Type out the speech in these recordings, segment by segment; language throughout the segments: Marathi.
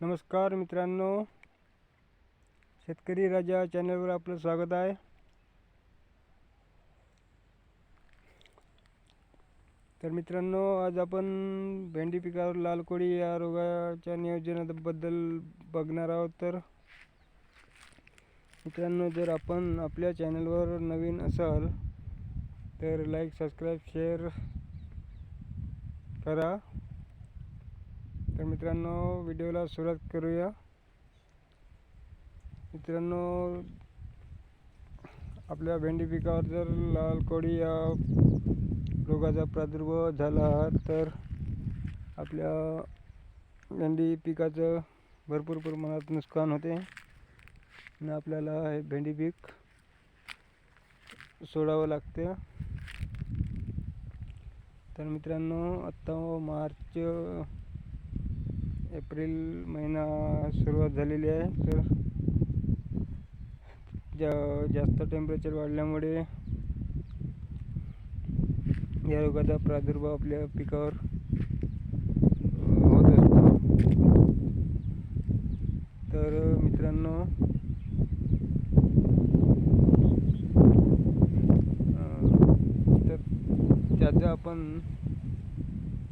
नमस्कार मित्रांनो. शेतकरी राजा चॅनलवर आपलं स्वागत आहे. तर मित्रांनो आज आपण भेंडी पिकावर लाल कोळी या रोगाच्या नियोजनाबद्दल बघणार आहोत. तर मित्रांनो जर आपण आपल्या चॅनलवर नवीन असाल तर लाईक सबस्क्राईब शेअर करा. तर मित्रांनो व्हिडिओला सुरुवात करूया. मित्रांनो आपल्या भेंडी पिकावर जर लाल कोळी या रोगाचा प्रादुर्भाव झाला तर आपल्या भेंडी पिकाचं भरपूर प्रमाणात नुकसान होते. आणि आपल्याला हे भेंडी पीक सोडावं लागते. तर मित्रांनो आत्ता मार्च एप्रिल महिना सुरुवात झालेली आहे. तर जा जास्त टेम्परेचर वाढल्यामुळे या रोगाचा प्रादुर्भाव आपल्या पिकावर होत असतो. तर मित्रांनो तर त्याचं आपण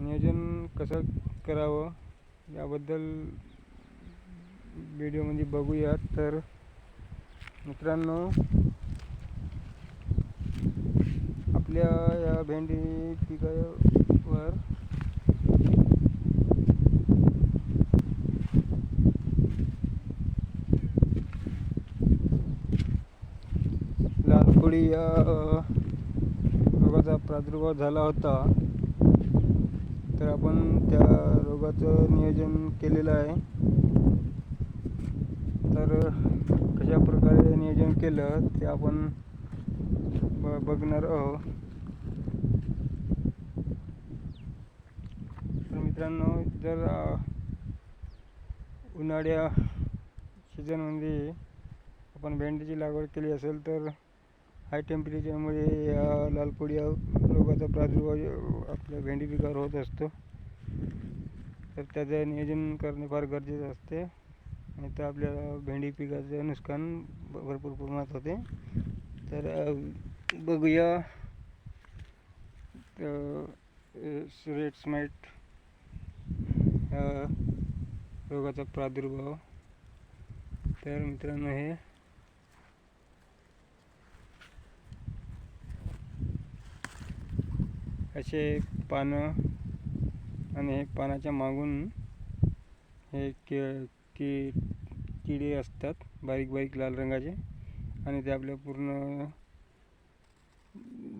नियोजन कसं करावं? याबद्दल व्हिडिओमध्ये बघूयात. तर मित्रांनो आपल्या या भेंडी पिकावर लाल कोळी या रोगाचा प्रादुर्भाव झाला होता. तर आपण त्या रोगाचं नियोजन केलेलं आहे. तर कशा प्रकारे नियोजन केलं ते आपण ब बघणार आहोत. तर मित्रांनो जर उन्हाळ्या सीझनमध्ये आपण भेंडीची लागवड केली असेल तर हाय टेम्परेचरमुळे या लाल कोळी रोगाचा प्रादुर्भाव आपल्या भेंडी पिकावर होत असतो. तर त्याचं नियोजन करणे फार गरजेचं असते. नाही तर आपल्या भेंडी पिकाचं नुकसान भरपूर प्रमाणात होते. तर बघूया. सुरेट स्माईट रोगाचा प्रादुर्भाव. तर मित्रांनो हे असे पानं आणि हे पानाच्या मागून हे कि की किडे असतात बारीक बारीक लाल रंगाचे. आणि ते आपल्या पूर्ण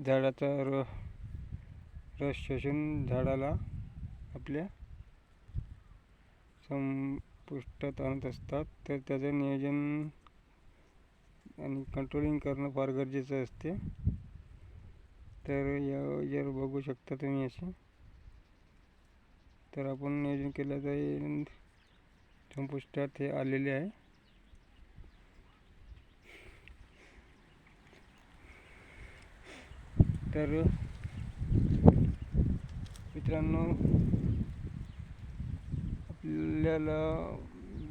झाडाचा र रस शोषून झाडाला आपल्या संपुष्टात आणत असतात. तर त्याचं नियोजन आणि कंट्रोलिंग करणं फार गरजेचं असते. तर या जर बघू शकता तुम्ही असे. तर आपण नियोजन केलं तर संपुष्टात हे आलेले आहे. तर मित्रांनो आपल्याला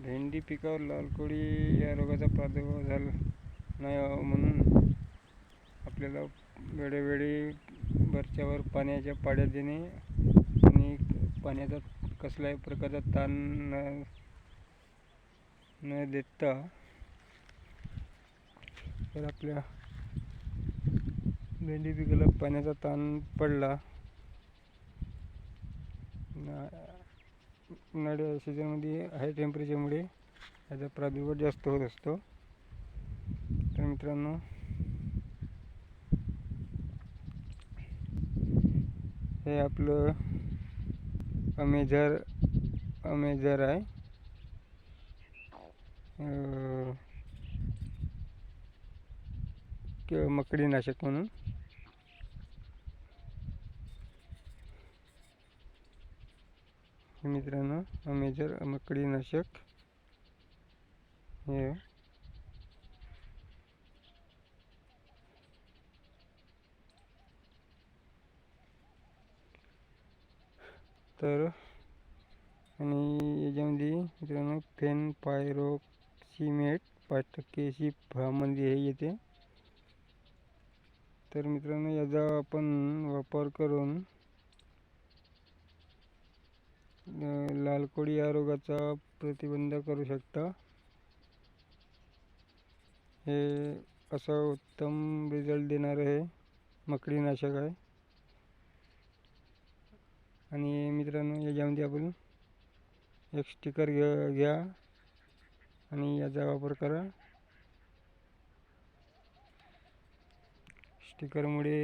भेंडी पिकावर लाल कोळी या रोगाचा प्रादुर्भाव झाला नाही म्हणून आपल्याला वेळोवेळी वरच्यावर पाण्याच्या पाड्या देणे आणि पाण्याचा कसल्याही प्रकारचा ताण न न देता तर आपल्या भेंडी पिकाला पाण्याचा ताण पडला ना- उन्हाळ्या सीझनमध्ये हाय टेम्परेचरमुळे याचा प्रादुर्भाव जास्त होत असतो. तर मित्रांनो हे आपलं अमेझर अमेझर आहे. किंवा मकडीनाशक म्हणून. हे मित्रांनो अमेझर मकडीनाशक. हे. तर आणि याच्यामध्ये मित्रांनो फेन पायरोक्सिमेट पाच टक्के अशी फळामध्ये हे येते. तर मित्रांनो याचा आपण वापर करून लालकोळी या रोगाचा प्रतिबंध करू शकता. हे असं उत्तम रिझल्ट देणारं हे मकडीनाशक आहे. आणि मित्रांनो याच्यामध्ये आपण एक स्टिकर घ्या घ्या आणि याचा वापर करा. स्टिकरमुळे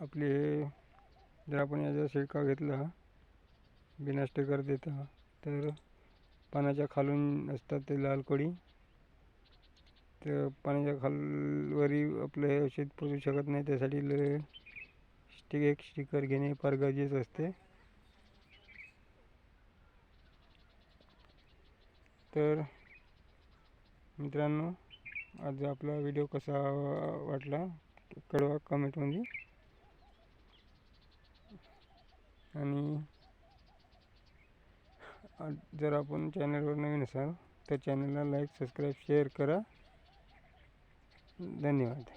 आपले जर आपण याचा शिडकाव घेतला बिना स्टिकर देता तर पाण्याच्या खालून असतात ते लाल कोळी तर पाण्याच्या खालवरी आपलं हे औषध पोचू शकत नाही त्यासाठी ल एक स्टिकर घेणे फार गरजेचं असते. तर मित्रांनो आज आपला व्हिडिओ कसा वाटला कळवा कमेंटमध्ये आणि जर आपण चॅनलवर नवीन असाल तर चॅनलला लाईक सबस्क्राईब शेअर करा. धन्यवाद.